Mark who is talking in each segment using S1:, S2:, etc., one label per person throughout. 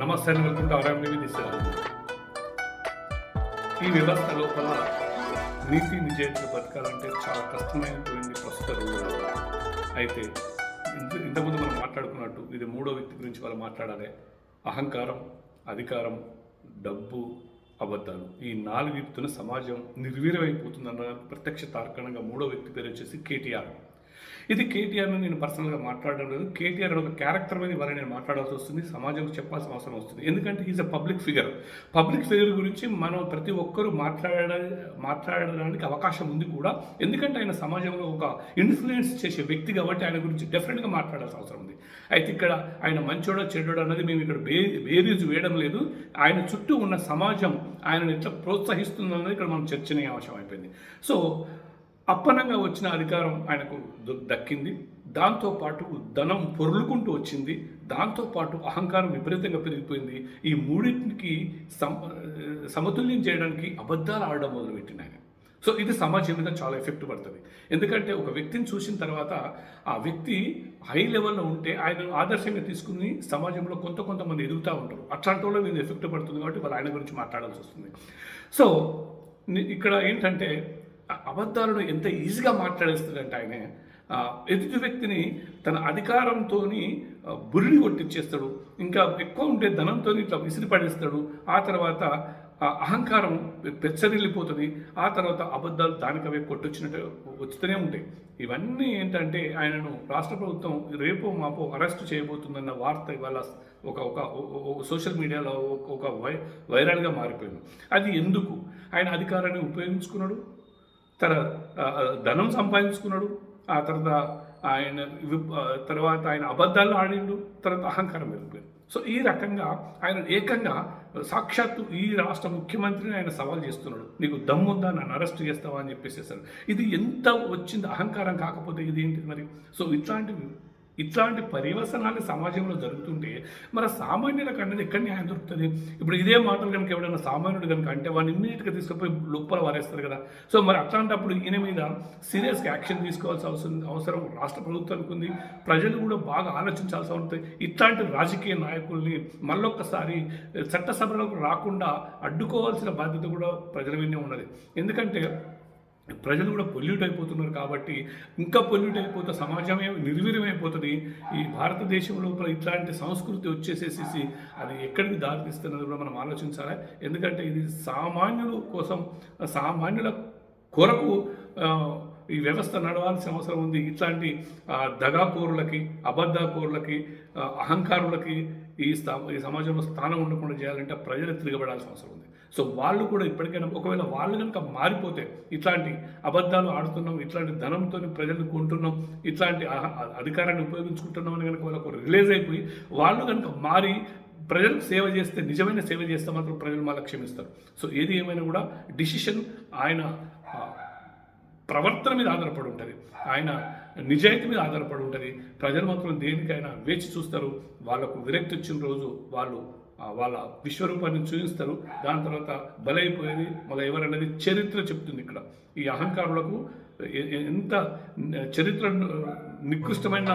S1: నమస్తే అని వెళ్తుంటే అవరాన్ని తీసుకురాదు ఈ వ్యవస్థ లోపల నీతి నిజాయితీలు బతకాలంటే చాలా కష్టమైనటువంటి ప్రస్తుత రోజుల్లో అయితే ఇంత ఇంతకుముందు మనం మాట్లాడుకున్నట్టు ఇది మూడో వ్యక్తి గురించి వాళ్ళు మాట్లాడాలి అహంకారం అధికారం డబ్బు అబద్ధాలు. ఈ నాలుగిటితో సమాజం నిర్వీర్యమైపోతుందన్న ప్రత్యక్ష తార్కణంగా మూడో వ్యక్తి పేరు వచ్చేసి కేటీఆర్. ఇది కేటీఆర్ని నేను పర్సనల్గా మాట్లాడడం లేదు. కేటీఆర్ ఒక క్యారెక్టర్ మీద ఇవాళ నేను మాట్లాడాల్సి వస్తుంది. సమాజంలో చెప్పాల్సిన అవసరం వస్తుంది. ఎందుకంటే is a public figure public figure గురించి మనం ప్రతి ఒక్కరూ మాట్లాడ మాట్లాడడానికి అవకాశం ఉంది కూడా. ఎందుకంటే ఆయన సమాజంలో ఒక ఇన్ఫ్లుయెన్స్ చేసే వ్యక్తి కాబట్టి ఆయన గురించి డెఫినెట్గా మాట్లాడాల్సిన అవసరం ఉంది. అయితే ఇక్కడ ఆయన మంచోడో చెడ్డోడో అనేది మేము ఇక్కడ బే బేరీజ్ వేయడం లేదు. ఆయన చుట్టూ ఉన్న సమాజం ఆయనను ఎట్లా ప్రోత్సహిస్తుందన్నది ఇక్కడ మనం చర్చనీయాంశం అయిపోయింది. సో అప్పనంగా వచ్చిన అధికారం ఆయనకు దక్కింది. దాంతోపాటు ధనం పొరులుకుంటూ వచ్చింది. దాంతోపాటు అహంకారం విపరీతంగా పెరిగిపోయింది. ఈ మూడింటికి సమ సమతుల్యం చేయడానికి అబద్ధాలు ఆడడం మొదలుపెట్టిన ఆయన. సో ఇది సమాజం మీద చాలా ఎఫెక్ట్ పడుతుంది. ఎందుకంటే ఒక వ్యక్తిని చూసిన తర్వాత ఆ వ్యక్తి హై లెవెల్లో ఉంటే ఆయన ఆదర్శంగా తీసుకుని సమాజంలో కొంత కొంతమంది ఎదుగుతూ ఉంటారు. అట్లాంటి వాళ్ళ మీద ఎఫెక్ట్ పడుతుంది కాబట్టి వాళ్ళు ఆయన గురించి మాట్లాడాల్సి వస్తుంది. సో ఇక్కడ ఏంటంటే అబద్ధాలను ఎంత ఈజీగా మాట్లాడేస్తాడంటే ఆయన. ఎదుటి వ్యక్తిని తన అధికారంతో బురిడి కొట్టించేస్తాడు ఇంకా ఎక్కువ ఉంటే ధనంతో ఇట్లా విసిరి పడేస్తాడు. ఆ తర్వాత అహంకారం పెచ్చరిల్లిపోతుంది. ఆ తర్వాత అబద్ధాలు దానికవే కొట్టొచ్చినట్టు వచ్చుతూనే ఉంటాయి. ఇవన్నీ ఏంటంటే ఆయనను రాష్ట్ర ప్రభుత్వం రేపో మాపో అరెస్ట్ చేయబోతుందన్న వార్త ఇవాళ ఒక ఒక సోషల్ మీడియాలో ఒక వై వైరల్గా మారిపోయింది. అది ఎందుకు? ఆయన అధికారాన్ని ఉపయోగించుకున్నాడు? తన ధనం సంపాదించుకున్నాడు. ఆ తర్వాత ఆయన తర్వాత ఆయన అబద్ధాలు ఆడిండు తర్వాత అహంకారం పెరిగిపోయింది. సో ఈ రకంగా ఆయన ఏకంగా సాక్షాత్తు ఈ రాష్ట్ర ముఖ్యమంత్రిని ఆయన సవాల్ చేస్తున్నాడు. నీకు దమ్ముందా నన్ను అరెస్ట్ చేస్తావా? అని చెప్పేసేసారు ఇది ఎంత వచ్చింది? అహంకారం కాకపోతే ఇది ఏంటి మరి? సో ఇట్లాంటివి ఇట్లాంటి పరివసనాలు సమాజంలో జరుగుతుంటే మరి సామాన్యులకు కంటే ఎక్కడ న్యాయం దొరుకుతుంది? ఇప్పుడు ఇదే మాటలు కనుక ఎవడైనా సామాన్యుడు కనుక అంటే వాడిని ఇమ్మీడియట్గా తీసుకుపోయి లోపల వారేస్తారు కదా. సో మరి అట్లాంటప్పుడు ఈయన మీద సీరియస్గా యాక్షన్ తీసుకోవాల్సిన అవసరం అవసరం రాష్ట్ర ప్రభుత్వానికి ఉంది. ప్రజలు కూడా బాగా ఆలోచించాల్సి ఉంటుంది ఇట్లాంటి రాజకీయ నాయకుల్ని మళ్ళొక్కసారి చట్టసభలకు రాకుండా అడ్డుకోవాల్సిన బాధ్యత కూడా ప్రజల మీదనే ఉన్నది. ఎందుకంటే ప్రజలు కూడా పొల్యూట్ అయిపోతున్నారు కాబట్టి ఇంకా పొల్యూట్ అయిపోతే సమాజమే నిర్వీర్యమైపోతుంది. ఈ భారతదేశం లోపల ఇట్లాంటి సంస్కృతి వచ్చేసేసి అది ఎక్కడికి దారితీస్తున్నది కూడా మనం ఆలోచించాలి? ఎందుకంటే ఇది సామాన్యుల కోసం సామాన్యుల కొరకు ఈ వ్యవస్థ నడవాల్సిన అవసరం ఉంది. ఇట్లాంటి దగాకోరులకి అబద్ధకోరులకి అహంకారులకి ఈ స్థా ఈ సమాజంలో స్థానం ఉండకుండా చేయాలంటే ప్రజలు తిరగబడాల్సిన అవసరం ఉంది. సో వాళ్ళు కూడా ఇప్పటికైనా ఒకవేళ వాళ్ళు కనుక మారిపోతే ఇట్లాంటి అబద్ధాలు ఆడుతున్నాం ఇట్లాంటి ధనంతో ప్రజలు కొంటున్నాం ఇట్లాంటి అహ- అధికారాన్ని ఉపయోగించుకుంటున్నాం అని కనుక వాళ్ళకు రిలీజ్ అయిపోయి వాళ్ళు కనుక మారి ప్రజలకు సేవ చేస్తే నిజమైన సేవ చేస్తే మాత్రం ప్రజలు మళ్ళీ క్షమిస్తారు. సో ఏది ఏమైనా కూడా డిసిషన్ ఆయన ప్రవర్తన మీద ఆధారపడి ఉంటుంది. ఆయన నిజాయితీ మీద ఆధారపడి ఉంటుంది. ప్రజలు మాత్రం దేనికైనా వేచి చూస్తారు. వాళ్ళకు విరక్తి వచ్చిన రోజు వాళ్ళు వాళ్ళ విశ్వరూపాన్ని చూపిస్తారు దాని తర్వాత బలైపోయేది మళ్ళీ ఎవరనేది చరిత్ర చెప్తుంది ఇక్కడ. ఈ అహంకారులకు ఎంత చరిత్ర నికృష్టమైన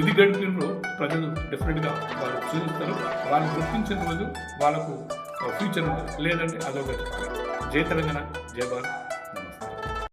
S1: ఇది గడిపినప్పుడు ప్రజలు డెఫినెట్గా వాళ్ళు చూపిస్తారు వాళ్ళు గుర్తించిన రోజు వాళ్ళకు ఫ్యూచర్ ఉంటుంది. లేదంటే అదొక జయ తెలంగాణ జయ భారత్.